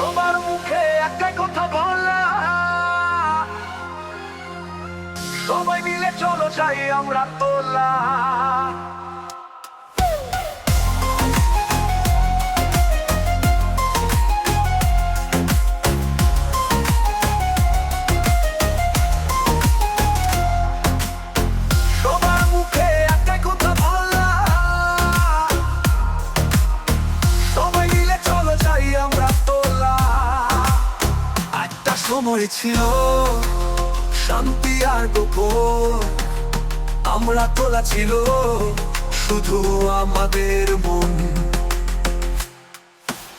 সবার মুখে একটাই কথা বলা। সবাই মিলে চলো যাই আমরা তোলা। সময় ছিল শান্তি আর গোপন, আমরা তোলা ছিল শুধু আমাদের মন।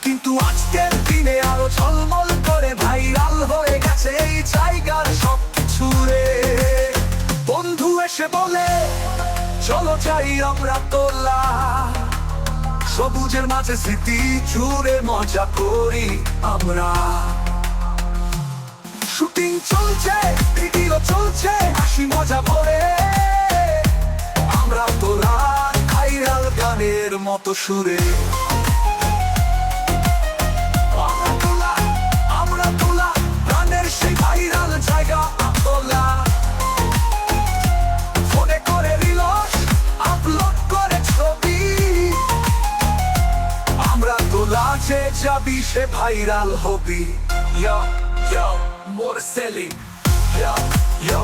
কিন্তু আজকের দিনে আরও ঝলমল করে ভাইরাল হয়ে গেছে এই জায়গার সব রে। বন্ধু এসে বলে, চলো চাই আমরা তোলা। সবুজের মাঝে স্মৃতি জুড়ে মজা করি আমরা। শুটিং চলছে ভিডিও চলছে, হাসি, মজা ভরে। আমরা তোলা ভাইরাল গানের মতো সুরে। যাবি, সে ভাইরাল হবি। More selling. Yo, yo,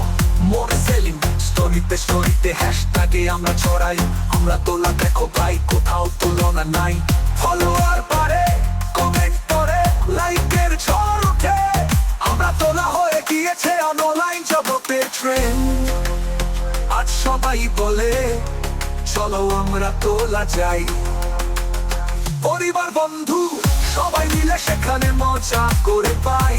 more selling. স্টোরিতে স্টোরিতে হ্যাশট্যাগে আমরা ছড়াই। আমরা তোলা দেখো ভাই কোথাও তুলনা নাই। ফলোয়ার পারে কমেন্ট করে লাইকের ঝড় উঠে আমরা তোলা হয়ে গিয়েছে অনলাইন জগতে ট্রেন্ড আজ সবাই বলে চলো আমরা তোলা যাই। পরিবার বন্ধু সবাই মিলে সেখানে মজা করে পাই।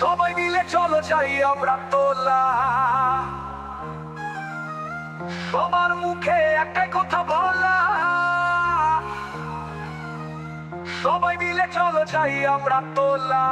সবাই মিলে চলো যাই আমরা তোলা। সবার মুখে একটাই কথা বলা। সবাই মিলে চলো যাই আমরা তোলা।